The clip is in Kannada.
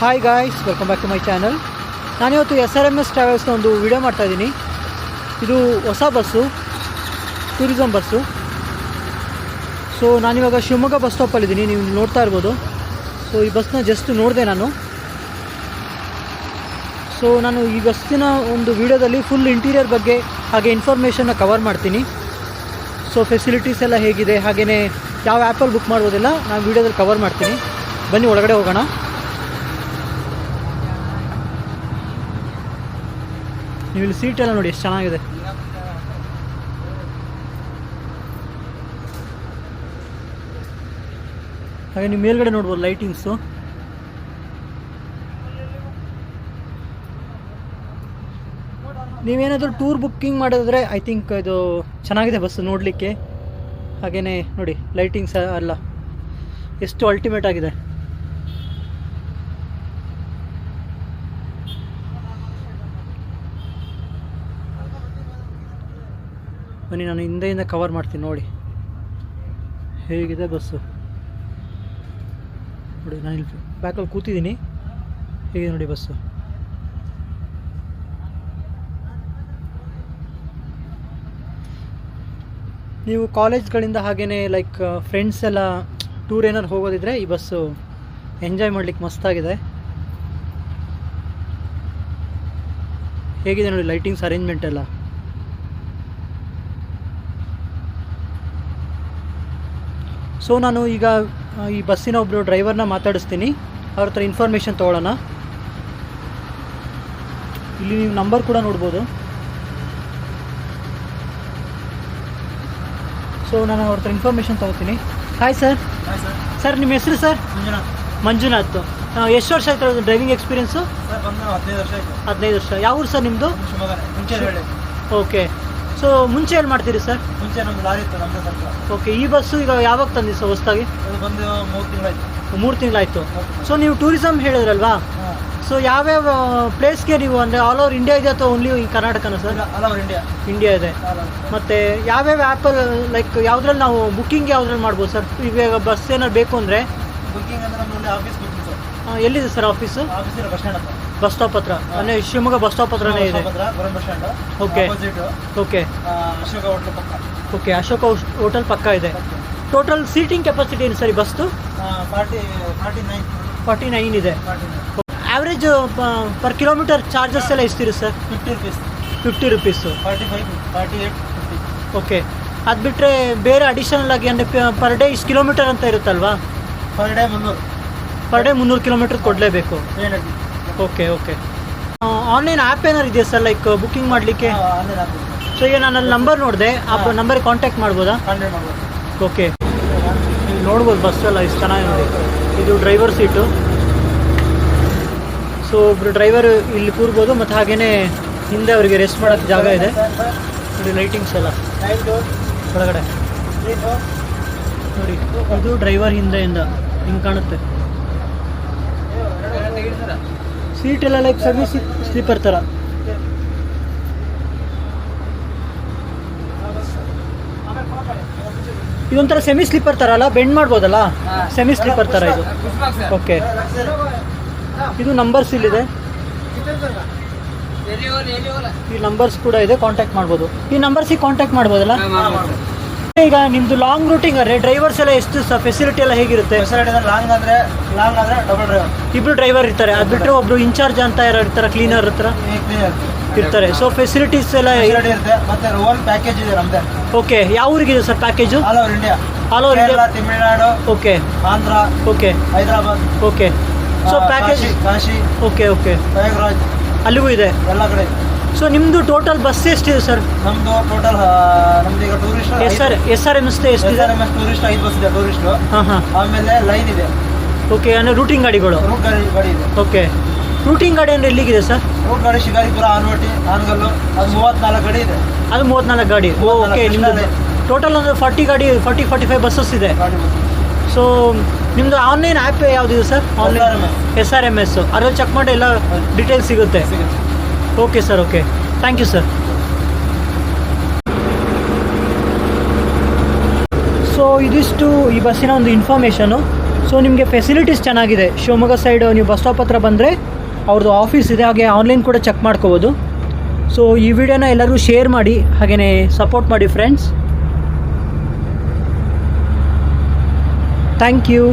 Hi guys welcome back to my channel ನಾನಿವತ್ತು ಎಸ್ ಆರ್ ಎಂ ಎಸ್ ಟ್ರಾವೆಲ್ಸ್ನ ಒಂದು ವಿಡಿಯೋ ಮಾಡ್ತಾಯಿದ್ದೀನಿ ಇದು ಹೊಸ ಬಸ್ಸು ಟೂರಿಸಮ್ ಬಸ್ಸು ಸೊ ನಾನಿವಾಗ ಶಿವಮೊಗ್ಗ ಬಸ್ ಸ್ಟಾಪಲ್ಲಿದ್ದೀನಿ ನೀವು ನೋಡ್ತಾ ಇರ್ಬೋದು. ಸೊ ಈ ಬಸ್ನ ಜಸ್ಟ್ ನೋಡಿದೆ ನಾನು. ಸೊ ನಾನು ಈ ಬಸ್ಸಿನ ಒಂದು ವಿಡಿಯೋದಲ್ಲಿ ಫುಲ್ ಇಂಟೀರಿಯರ್ ಬಗ್ಗೆ ಹಾಗೆ ಇನ್ಫಾರ್ಮೇಷನ್ನ ಕವರ್ ಮಾಡ್ತೀನಿ. ಸೊ ಫೆಸಿಲಿಟೀಸ್ ಎಲ್ಲ ಹೇಗಿದೆ? ಹಾಗೆಯೇ ಯಾವ ಆ್ಯಪಲ್ಲಿ ಬುಕ್ ಮಾಡ್ಬೋದಿಲ್ಲ? ನಾನು ವೀಡಿಯೋದಲ್ಲಿ ಕವರ್ ಮಾಡ್ತೀನಿ. ಬನ್ನಿ, ಒಳಗಡೆ ಹೋಗೋಣ. ನೀವು ಇಲ್ಲಿ ಸೀಟ್ ಎಲ್ಲ ನೋಡಿ, ಎಷ್ಟು ಚೆನ್ನಾಗಿದೆ. ಹಾಗೆ ನೀವು ಮೇಲ್ಗಡೆ ನೋಡ್ಬೋದು ಲೈಟಿಂಗ್ಸು ನೀವೇನಾದರೂ ಟೂರ್ ಬುಕ್ಕಿಂಗ್ ಮಾಡಿದ್ರೆ ಐ ಥಿಂಕ್ ಇದು ಚೆನ್ನಾಗಿದೆ ಬಸ್ ನೋಡಲಿಕ್ಕೆ. ಹಾಗೆಯೇ ನೋಡಿ ಲೈಟಿಂಗ್ಸ್ ಅಲ್ಲ. ಎಷ್ಟು ಅಲ್ಟಿಮೇಟ್ ಆಗಿದೆ. ಬನ್ನಿ, ನಾನು ಹಿಂದೆಯಿಂದ ಕವರ್ ಮಾಡ್ತೀನಿ, ನೋಡಿ. ಹೇಗಿದೆ ಬಸ್ಸು? ನೋಡಿ, ನಾನು ಇಲ್ಲಿ ಬ್ಯಾಕಲ್ಲಿ ಕೂತಿದ್ದೀನಿ. ಹೇಗಿದೆ ನೋಡಿ ಬಸ್ಸು? ನೀವು ಕಾಲೇಜ್ಗಳಿಂದ ಹಾಗೆಯೇ ಲೈಕ್ ಫ್ರೆಂಡ್ಸ್ ಎಲ್ಲ ಟೂರ್ ಏನಾದ್ರು ಹೋಗೋದಿದ್ರೆ ಈ ಬಸ್ಸು ಎಂಜಾಯ್ ಮಾಡ್ಲಿಕ್ಕೆ ಮಸ್ತಾಗಿದೆ ಹೇಗಿದೆ ನೋಡಿ ಲೈಟಿಂಗ್ಸ್ ಅರೇಂಜ್ಮೆಂಟ್ ಎಲ್ಲ? ಸೊ ನಾನು ಈಗ ಈ ಬಸ್ಸಿನ ಒಬ್ಬರು ಡ್ರೈವರ್ನ ಮಾತಾಡಿಸ್ತೀನಿ. ಅವ್ರ ಹತ್ರ ಇನ್ಫಾರ್ಮೇಷನ್ ತೊಗೊಳ್ಳೋಣ. ಇಲ್ಲಿ ನೀವು ನಂಬರ್ ಕೂಡ ನೋಡ್ಬೋದು. ಸೊ ನಾನು ಅವ್ರ ಹತ್ರ ಇನ್ಫಾರ್ಮೇಷನ್ ತೊಗೋತೀನಿ. ಹಾಯ್ ಸರ್ ಸರ್ ನಿಮ್ಮ ಹೆಸರು ಸರ್ ಮಂಜುನಾಥ್. ಮಂಜುನಾಥ್. ಎಷ್ಟು ವರ್ಷ ಆಯ್ತು ಡ್ರೈವಿಂಗ್ ಎಕ್ಸ್ಪೀರಿಯನ್ಸು ಹದಿನೈದು ವರ್ಷ ಹದಿನೈದು ವರ್ಷ. ಯಾವ ಊರು ಸರ್ ನಿಮ್ಮದು ಓಕೆ ಸೊ ಮುಂಚೆ ಏನು ಮಾಡ್ತೀರಿ ಸರ್ ಮುಂಚೆ ನಮ್ದು ಲಾರಿ ಇತ್ತು ನಮ್ಮದು ಓಕೆ ಈ ಬಸ್ಸು ಈಗ ಯಾವಾಗ ತಂದಿ ಸರ್ ಹೊಸ್ತಾಗಿ ಅದು ಬಂದು ಮೂರು ತಿಂಗಳಾಯ್ತು. ಮೂರು ತಿಂಗಳಾಯ್ತು. ಸೊ ನೀವು ಟೂರಿಸಮ್ ಹೇಳಿದ್ರಲ್ವಾ? ಹಾಂ. ಸೊ ಯಾವ್ಯಾವ ಪ್ಲೇಸ್ಗೆ ನೀವು ಅಂದರೆ ಆಲ್ ಓವರ್ ಇಂಡಿಯಾ ಇದೆ ಅಥವಾ ಓನ್ಲಿ ಈ ಕರ್ನಾಟಕನ sir all over India India ಇದೆ. ಮತ್ತು ಯಾವ್ಯಾವ ಆ್ಯಪಲ್ಲಿ ಲೈಕ್ ಯಾವುದ್ರಲ್ಲಿ ನಾವು ಬುಕ್ಕಿಂಗ್ ಯಾವುದ್ರಲ್ಲಿ ಮಾಡ್ಬೋದು ಸರ್ ಇವಾಗ ಬಸ್ ಏನಾದ್ರು ಬೇಕು ಅಂದರೆ? ಬುಕ್ಕಿಂಗ್ ಅಂದ್ರೆ ನಮ್ಮಲ್ಲಿ ಆಫೀಸ್ ಬುಕ್ಕಿಂಗ್ ಸರ್ ಎಲ್ಲಿದೆ sir office office bus stand ಹತ್ರ. ಬಸ್ ಸ್ಟಾಪ್ ಹತ್ರ. ಅಂದರೆ ಶಿವಮೊಗ್ಗ ಬಸ್ ಸ್ಟಾಪ್ ಹತ್ರನೇ ಇದೆ. Okay bus stand Okay. Opposite okay Ashoka hotel ಪಕ್ಕ. ಓಕೆ ಅಶೋಕ ಹೋಟೆಲ್ ಪಕ್ಕ ಇದೆ. ಟೋಟಲ್ ಸೀಟಿಂಗ್ ಕೆಪಾಸಿಟಿ ಏನು ಸರಿ ಈ ಬಸ್ದು forty forty nine forty nine. ಇದೆ average average per kilometre charges ಎಲ್ಲ ಇಸ್ತೀರಿ sir? Fifty rupees. Fifty rupees. Forty five forty eight okay ಅದು ಬಿಟ್ಟರೆ ಬೇರೆ ಅಡಿಷನಲ್ ಆಗಿ ಅಂದರೆ ಪರ್ ಡೇ ಇಷ್ಟು ಕಿಲೋಮೀಟರ್ ಅಂತ ಇರುತ್ತಲ್ವಾ? ಪರ್ ಡೇ ಮುನ್ನೂರು. ಪರ್ ಡೇ ಮುನ್ನೂರು ಕಿಲೋಮೀಟರ್ ಕೊಡಲೇಬೇಕು. Okay okay. ಆನ್ಲೈನ್ ಆ್ಯಪ್ ಏನಾರು ಇದೆಯಾ ಸರ್ ಲೈಕ್ ಬುಕ್ಕಿಂಗ್ ಮಾಡಲಿಕ್ಕೆ? ಆನ್ಲೈನ್ ಆಗ್ತದೆ ಸೊ ಈಗ ನಾನು ಅಲ್ಲಿ ನಂಬರ್ ನೋಡಿದೆ. ಆ ನಂಬರ್ ಕಾಂಟ್ಯಾಕ್ಟ್ ಮಾಡ್ಬೋದಾ? ಓಕೆ ನೀವು ನೋಡ್ಬೋದು ಬಸ್ ಎಲ್ಲ ಇಷ್ಟು ಚೆನ್ನಾಗಿ ನೋಡಿ. ಇದು ಡ್ರೈವರ್ ಸೀಟು ಸೊ ಒಬ್ಬರು ಡ್ರೈವರ್ ಇಲ್ಲಿ ಕೂರ್ಬೋದು ಮತ್ತು ಹಾಗೆಯೇ ಹಿಂದೆ ಅವರಿಗೆ ರೆಸ್ಟ್ ಮಾಡೋಕ್ಕೆ ಜಾಗ ಇದೆ. ನೋಡಿ ಲೈಟಿಂಗ್ಸ್ ಎಲ್ಲ. ಒಳಗಡೆ. ನೋಡಿ ಇದು ಡ್ರೈವರ್ ಹಿಂದೆಯಿಂದ ಹಿಂಗೆ ಕಾಣುತ್ತೆ. ಸೀಟ್ ಎಲ್ಲ ಲೈಕ್ ಸರ್ವಿಸ್ ಸ್ಲೀಪರ್ ಥರ ಇದೊಂಥರ ಸೆಮಿ ಸ್ಲೀಪರ್ ಥರ ಅಲ್ಲ ಬೆಂಡ್ ಮಾಡ್ಬೋದಲ್ಲ ಸೆಮಿ ಸ್ಲೀಪರ್ ಥರ ಇದು. ಓಕೆ ಇದು ನಂಬರ್ಸ್ ಇಲ್ಲಿದೆ ಈ ನಂಬರ್ಸ್ ಕೂಡ ಇದೆ ಕಾಂಟ್ಯಾಕ್ಟ್ ಮಾಡ್ಬೋದು. ಈ ನಂಬರ್ಸಿಗೆ ಕಾಂಟ್ಯಾಕ್ಟ್ ಮಾಡ್ಬೋದಲ್ಲ? ಈಗ ನಿಮ್ದು ಲಾಂಗ್ ರೂಟಿಂಗ್ ಅರೆ ಡ್ರೈವರ್ಸ್ ಎಲ್ಲ ಎಷ್ಟು ಫೆಸಿಲಿಟಿ ಎಲ್ಲ ಹೇಗಿರುತ್ತೆ? ಲಾಂಗ್ ಡಬಲ್ ಡ್ರೈವರ್ ಇಬ್ರು ಡ್ರೈವರ್ ಇರ್ತಾರೆ. ಅದು ಬಿಟ್ಟರೆ ಒಬ್ರು ಇನ್ಚಾರ್ಜ್ ಅಂತ ಯಾರು ಇರ್ತಾರೆ? ಕ್ಲೀನರ್ ಹತ್ರ ಇರ್ತಾರೆ ಸೊ ಫೆಸಿಲಿಟೀಸ್ ಎಲ್ಲ ಫೆಸಿಲಿಟಿ ಇರುತ್ತೆ. ಮತ್ತೆ ಓನ್ ಪ್ಯಾಕೇಜ್ ಇದೆ ನಮ್ದೆ. ಓಕೆ ಯಾವ ಊರಿಗಿದೆ sir package all over India Kerala India Tamil Nadu okay Andhra okay Hyderabad okay so ಆ, package Kashi, Kashi okay okay Prayagraj ಅಲ್ಲಿಗೂ ಇದೆ? ಎಲ್ಲ ಕಡೆ. ಸೊ ನಿಮ್ಮದು ಟೋಟಲ್ ಬಸ್ ಎಷ್ಟಿದೆ ಸರ್ ನಮ್ದು ಟೋಟಲ್ ನಮ್ದು ಈಗ tourist S R S R M S ಎಷ್ಟಿದೆ ಟೂರಿಸ್ಟ್ ಐದು ಬಸ್ ಇದೆ ಟೂರಿಸ್ಟ್ ಹಾಂ ಹಾಂ. ಆಮೇಲೆ ಲೈನ್ ಇದೆ. ಓಕೆ ಅಂದರೆ ರೂಟಿಂಗ್ ಗಾಡಿಗಳು? ರೂಟ್ ಗಾಡಿ ಗಾಡಿ ಇದೆ. ಓಕೆ ರೂಟಿಂಗ್ ಗಾಡಿ ಅಂದ್ರೆ ಎಲ್ಲಿಗಿದೆ ಸರ್? ರೂಟ್ ಗಾಡಿ ಶಿಕಾರಿಪುರ ಆನ್ವಟ್ಟಿ ಆನಗಲ್ಲು ಅದು ಮೂವತ್ನಾಲ್ಕು ಗಾಡಿ ಇದೆ. ಅದು ಮೂವತ್ನಾಲ್ಕು ಗಾಡಿ. ಓಕೆ ನಿಮ್ಮದು. ಟೋಟಲ್ ಅಂದರೆ ಫಾರ್ಟಿ ಗಾಡಿ ಫಾರ್ಟಿ ಫಾರ್ಟಿ ಫೈವ್ ಬಸ್ಸಸ್ ಇದೆ. ಗಾಡಿ ಸೊ ನಿಮ್ಮದು ಆನ್ಲೈನ್ ಆ್ಯಪ್ ಯಾವುದಿದೆ sir? Online SRMS. S R M S ಅದ್ರಲ್ಲಿ ಚೆಕ್ ಮಾಡಿ ಎಲ್ಲ ಡೀಟೇಲ್ಸ್ ಸಿಗುತ್ತೆ. ಸಿಗುತ್ತೆ. Okay sir okay thank you sir so ಇದಿಷ್ಟು ಈ ಬಸ್ಸಿನ ಒಂದು ಇನ್ಫಾರ್ಮೇಷನು ಸೊ ನಿಮಗೆ ಫೆಸಿಲಿಟೀಸ್ ಚೆನ್ನಾಗಿದೆ. ಶಿವಮೊಗ್ಗ ಸೈಡ್ ನೀವು ಬಸ್ ಸ್ಟಾಪ್ ಹತ್ರ ಬಂದರೆ ಅವ್ರದ್ದು ಆಫೀಸ್ ಇದೆ, ಹಾಗೆ ಆನ್ಲೈನ್ ಕೂಡ ಚೆಕ್ ಮಾಡ್ಕೋಬೋದು. ಸೊ ಈ ವಿಡಿಯೋನ ಎಲ್ಲರೂ ಶೇರ್ ಮಾಡಿ ಹಾಗೆಯೇ ಸಪೋರ್ಟ್ ಮಾಡಿ ಫ್ರೆಂಡ್ಸ್ ಥ್ಯಾಂಕ್ ಯು